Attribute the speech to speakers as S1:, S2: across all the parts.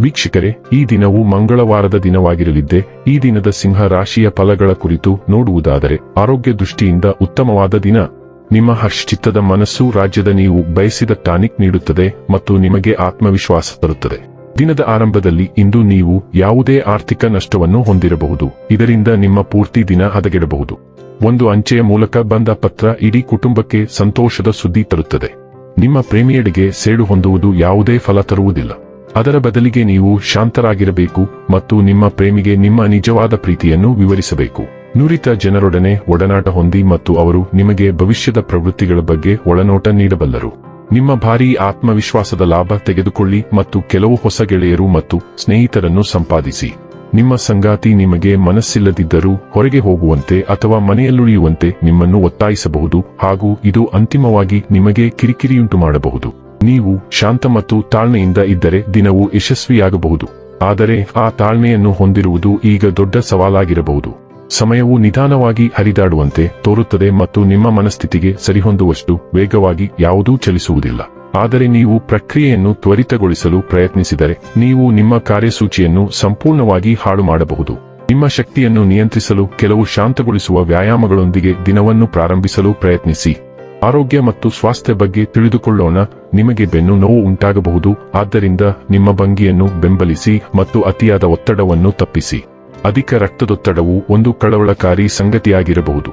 S1: ವೀಕ್ಷಕರೇ, ಈ ದಿನವು ಮಂಗಳವಾರದ ದಿನವಾಗಿರಲಿದ್ದೆ, ಈ ದಿನದ ಸಿಂಹ ರಾಶಿಯ ಫಲಗಳ ಕುರಿತು ನೋಡುವುದಾದರೆ, ಆರೋಗ್ಯ ದೃಷ್ಟಿಯಿಂದ ಉತ್ತಮವಾದ ದಿನ. ನಿಮ್ಮ ಹರ್ಷಚಿತ್ತದ ಮನಸ್ಸು ರಾಜ್ಯದ ನೀವು ಬಯಸಿದ ಟಾನಿಕ್ ನೀಡುತ್ತದೆ ಮತ್ತು ನಿಮಗೆ ಆತ್ಮವಿಶ್ವಾಸ ತರುತ್ತದೆ. ದಿನದ ಆರಂಭದಲ್ಲಿ ಇಂದು ನೀವು ಯಾವುದೇ ಆರ್ಥಿಕ ನಷ್ಟವನ್ನು ಹೊಂದಿರಬಹುದು. ಇದರಿಂದ ನಿಮ್ಮ ಪೂರ್ತಿ ದಿನ ಹದಗೆಡಬಹುದು. ಒಂದು ಅಂಚೆಯ ಮೂಲಕ ಬಂದ ಪತ್ರ ಇಡೀ ಕುಟುಂಬಕ್ಕೆ ಸಂತೋಷದ ಸುದ್ದಿ ತರುತ್ತದೆ. ನಿಮ್ಮ ಪ್ರೇಮಿಯಡೆಗೆ ಸೇಡು ಹೊಂದುವುದು ಯಾವುದೇ ಫಲ ತರುವುದಿಲ್ಲ. ಅದರ ಬದಲಿಗೆ ನೀವು ಶಾಂತರಾಗಿರಬೇಕು ಮತ್ತು ನಿಮ್ಮ ಪ್ರೇಮಿಗೆ ನಿಮ್ಮ ನಿಜವಾದ ಪ್ರೀತಿಯನ್ನು ವಿವರಿಸಬೇಕು. ನುರಿತ ಜನರೊಡನೆ ಒಡನಾಟ ಹೊಂದಿ ಮತ್ತು ಅವರು ನಿಮಗೆ ಭವಿಷ್ಯದ ಪ್ರವೃತ್ತಿಗಳ ಬಗ್ಗೆ ಒಳನೋಟ ನೀಡಬಲ್ಲರು. ನಿಮ್ಮ ಭಾರೀ ಆತ್ಮವಿಶ್ವಾಸದ ಲಾಭ ತೆಗೆದುಕೊಳ್ಳಿ ಮತ್ತು ಕೆಲವು ಹೊಸ ಗೆಳೆಯರು ಮತ್ತು ಸ್ನೇಹಿತರನ್ನು ಸಂಪಾದಿಸಿ. ನಿಮ್ಮ ಸಂಗಾತಿ ನಿಮಗೆ ಮನಸ್ಸಿಲ್ಲದಿದ್ದರೂ ಹೊರಗೆ ಹೋಗುವಂತೆ ಅಥವಾ ಮನೆಯಲ್ಲುಳಿಯುವಂತೆ ನಿಮ್ಮನ್ನು ಒತ್ತಾಯಿಸಬಹುದು ಹಾಗೂ ಇದು ಅಂತಿಮವಾಗಿ ನಿಮಗೆ ಕಿರಿಕಿರಿಯುಂಟು ಮಾಡಬಹುದು ನೀವು ಶಾಂತ ಮತ್ತು ತಾಳ್ಮೆಯಿಂದ ಇದ್ದರೆ ದಿನವು ಯಶಸ್ವಿಯಾಗಬಹುದು. ಆದರೆ ಆ ತಾಳ್ಮೆಯನ್ನು ಹೊಂದಿರುವುದು ಈಗ ದೊಡ್ಡ ಸವಾಲಾಗಿರಬಹುದು. ಸಮಯವು ನಿಧಾನವಾಗಿ ಹರಿದಾಡುವಂತೆ ತೋರುತ್ತದೆ ಮತ್ತು ನಿಮ್ಮ ಮನಸ್ಥಿತಿಗೆ ಸರಿಹೊಂದುವಷ್ಟು ವೇಗವಾಗಿ ಯಾವುದೂ ಚಲಿಸುವುದಿಲ್ಲ. ಆದರೆ ನೀವು ಪ್ರಕ್ರಿಯೆಯನ್ನು ತ್ವರಿತಗೊಳಿಸಲು ಪ್ರಯತ್ನಿಸಿದರೆ ನೀವು ನಿಮ್ಮ ಕಾರ್ಯಸೂಚಿಯನ್ನು ಸಂಪೂರ್ಣವಾಗಿ ಹಾಳು ಮಾಡಬಹುದು. ನಿಮ್ಮ ಶಕ್ತಿಯನ್ನು ನಿಯಂತ್ರಿಸಲು ಕೆಲವು ಶಾಂತಗೊಳಿಸುವ ವ್ಯಾಯಾಮಗಳೊಂದಿಗೆ ದಿನವನ್ನು ಪ್ರಾರಂಭಿಸಲು ಪ್ರಯತ್ನಿಸಿ. ಆರೋಗ್ಯ ಮತ್ತು ಸ್ವಾಸ್ಥ್ಯ ಬಗ್ಗೆ ತಿಳಿದುಕೊಳ್ಳೋಣ. ನಿಮಗೆ ಬೆನ್ನು ನೋವು ಉಂಟಾಗಬಹುದು. ಆದ್ದರಿಂದ ನಿಮ್ಮ ಭಂಗಿಯನ್ನು ಬೆಂಬಲಿಸಿ ಮತ್ತು ಅತಿಯಾದ ಒತ್ತಡವನ್ನು ತಪ್ಪಿಸಿ. ಅಧಿಕ ರಕ್ತದೊತ್ತಡವು ಒಂದು ಕಳವಳಕಾರಿ ಸಂಗತಿಯಾಗಿರಬಹುದು.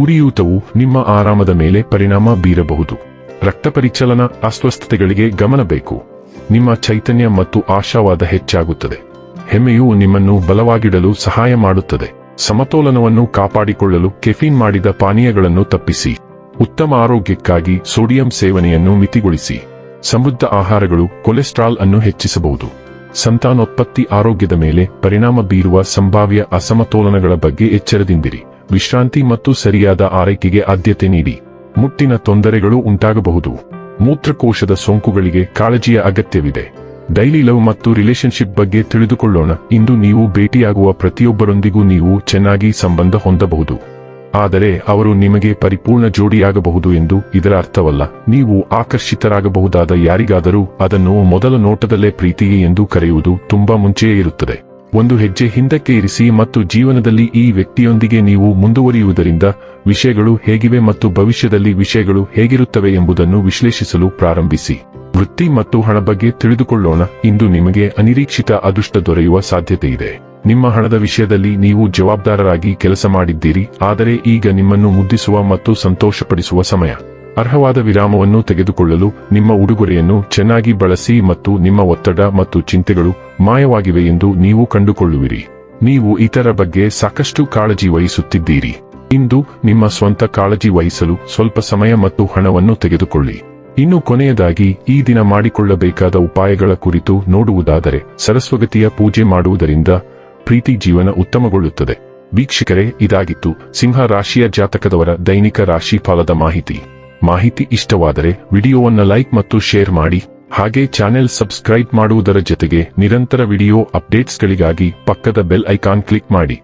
S1: ಉರಿಯೂತವು ನಿಮ್ಮ ಆರಾಮದ ಮೇಲೆ ಪರಿಣಾಮ ಬೀರಬಹುದು. ರಕ್ತ ಪರಿಚಲನಾ ಅಸ್ವಸ್ಥತೆಗಳಿಗೆ ಗಮನ ಬೇಕು. ನಿಮ್ಮ ಚೈತನ್ಯ ಮತ್ತು ಆಶಾವಾದ ಹೆಚ್ಚಾಗುತ್ತದೆ. ಹೆಮ್ಮೆಯು ನಿಮ್ಮನ್ನು ಬಲವಾಗಿಡಲು ಸಹಾಯ ಮಾಡುತ್ತದೆ. ಸಮತೋಲನವನ್ನು ಕಾಪಾಡಿಕೊಳ್ಳಲು ಕೆಫೀನ್ ಮಾಡಿದ ಪಾನೀಯಗಳನ್ನು ತಪ್ಪಿಸಿ. ಉತ್ತಮ ಆರೋಗ್ಯಕ್ಕಾಗಿ ಸೋಡಿಯಂ ಸೇವನೆಯನ್ನು ಮಿತಿಗೊಳಿಸಿ. ಸಮೃದ್ಧ ಆಹಾರಗಳು ಕೊಲೆಸ್ಟ್ರಾಲ್ ಅನ್ನು ಹೆಚ್ಚಿಸಬಹುದು. ಸಂತಾನೋತ್ಪತ್ತಿ ಆರೋಗ್ಯದ ಮೇಲೆ ಪರಿಣಾಮ ಬೀರುವ ಸಂಭಾವ್ಯ ಅಸಮತೋಲನಗಳ ಬಗ್ಗೆ ಎಚ್ಚರದಿಂದಿರಿ. ವಿಶ್ರಾಂತಿ ಮತ್ತು ಸರಿಯಾದ ಆರೈಕೆಗೆ ಆದ್ಯತೆ ನೀಡಿ. ಮುಟ್ಟಿನ ತೊಂದರೆಗಳು ಉಂಟಾಗಬಹುದು. ಮೂತ್ರಕೋಶದ ಸೋಂಕುಗಳಿಗೆ ಕಾಳಜಿಯ ಅಗತ್ಯವಿದೆ. ಡೈಲಿ ಲವ್ ಮತ್ತು ರಿಲೇಶನ್ಶಿಪ್ ಬಗ್ಗೆ ತಿಳಿದುಕೊಳ್ಳೋಣ. ಇಂದು ನೀವು ಭೇಟಿಯಾಗುವ ಪ್ರತಿಯೊಬ್ಬರೊಂದಿಗೂ ನೀವು ಚೆನ್ನಾಗಿ ಸಂಬಂಧ ಹೊಂದಬಹುದು. ಆದರೆ ಅವರು ನಿಮಗೆ ಪರಿಪೂರ್ಣ ಜೋಡಿಯಾಗಬಹುದು ಎಂದು ಇದರ ಅರ್ಥವಲ್ಲ. ನೀವು ಆಕರ್ಷಿತರಾಗಬಹುದಾದ ಯಾರಿಗಾದರೂ ಅದನ್ನು ಮೊದಲ ನೋಟದಲ್ಲೇ ಪ್ರೀತಿಯೇ ಎಂದು ಕರೆಯುವುದು ತುಂಬಾ ಮುಂಚೆಯೇ ಇರುತ್ತದೆ. ಒಂದು ಹೆಜ್ಜೆ ಹಿಂದಕ್ಕೆ ಇರಿಸಿ ಮತ್ತು ಜೀವನದಲ್ಲಿ ಈ ವ್ಯಕ್ತಿಯೊಂದಿಗೆ ನೀವು ಮುಂದುವರಿಯುವುದರಿಂದ ವಿಷಯಗಳು ಹೇಗಿವೆ ಮತ್ತು ಭವಿಷ್ಯದಲ್ಲಿ ವಿಷಯಗಳು ಹೇಗಿರುತ್ತವೆ ಎಂಬುದನ್ನು ವಿಶ್ಲೇಷಿಸಲು ಪ್ರಾರಂಭಿಸಿ. ವೃತ್ತಿ ಮತ್ತು ಹಣ ಬಗ್ಗೆ ತಿಳಿದುಕೊಳ್ಳೋಣ. ಇಂದು ನಿಮಗೆ ಅನಿರೀಕ್ಷಿತ ಅದೃಷ್ಟ ದೊರೆಯುವ ಸಾಧ್ಯತೆ ಇದೆ ನಿಮ್ಮ ಹಣದ ವಿಷಯದಲ್ಲಿ ನೀವು ಜವಾಬ್ದಾರರಾಗಿ ಕೆಲಸ ಮಾಡಿದ್ದೀರಿ, ಆದರೆ ಈಗ ನಿಮ್ಮನ್ನು ಮುದ್ದಿಸುವ ಮತ್ತು ಸಂತೋಷಪಡಿಸುವ ಸಮಯ. ಅರ್ಹವಾದ ವಿರಾಮವನ್ನು ತೆಗೆದುಕೊಳ್ಳಲು ನಿಮ್ಮ ಉಡುಗೊರೆಯನ್ನು ಚೆನ್ನಾಗಿ ಬಳಸಿ ಮತ್ತು ನಿಮ್ಮ ಒತ್ತಡ ಮತ್ತು ಚಿಂತೆಗಳು ಮಾಯವಾಗಿವೆ ಎಂದು ನೀವು ಕಂಡುಕೊಳ್ಳುವಿರಿ. ನೀವು ಇತರ ಬಗ್ಗೆ ಸಾಕಷ್ಟು ಕಾಳಜಿ ವಹಿಸುತ್ತಿದ್ದೀರಿ. ಇಂದು ನಿಮ್ಮ ಸ್ವಂತ ಕಾಳಜಿ ವಹಿಸಲು ಸ್ವಲ್ಪ ಸಮಯ ಮತ್ತು ಹಣವನ್ನು ತೆಗೆದುಕೊಳ್ಳಿ. ಇನ್ನು ಕೊನೆಯದಾಗಿ, ಈ ದಿನ ಮಾಡಿಕೊಳ್ಳಬೇಕಾದ ಉಪಾಯಗಳ ಕುರಿತು ನೋಡುವುದಾದರೆ ಸರಸ್ವಗತಿಯ ಪೂಜೆ ಮಾಡುವುದರಿಂದ ಪ್ರೀತಿ ಜೀವನ ಉತ್ತಮಗೊಳ್ಳುತ್ತದೆ. ವೀಕ್ಷಕರೇ, ಇದಾಗಿತ್ತು ಸಿಂಹ ರಾಶಿಯ ಜಾತಕದವರ ದೈನಿಕ ರಾಶಿ ಫಲದ ಮಾಹಿತಿ. ಮಾಹಿತಿ ಇಷ್ಟವಾದರೆ ವಿಡಿಯೋವನ್ನ ಲೈಕ್ ಮತ್ತು ಶೇರ್ ಮಾಡಿ, ಹಾಗೆ ಚಾನೆಲ್ ಸಬ್ಸ್ಕ್ರೈಬ್ ಮಾಡುವುದರ ಜೊತೆಗೆ ನಿರಂತರ ವಿಡಿಯೋ ಅಪ್ಡೇಟ್ಸ್ಗಳಿಗಾಗಿ ಪಕ್ಕದ ಬೆಲ್ ಐಕಾನ್ ಕ್ಲಿಕ್ ಮಾಡಿ.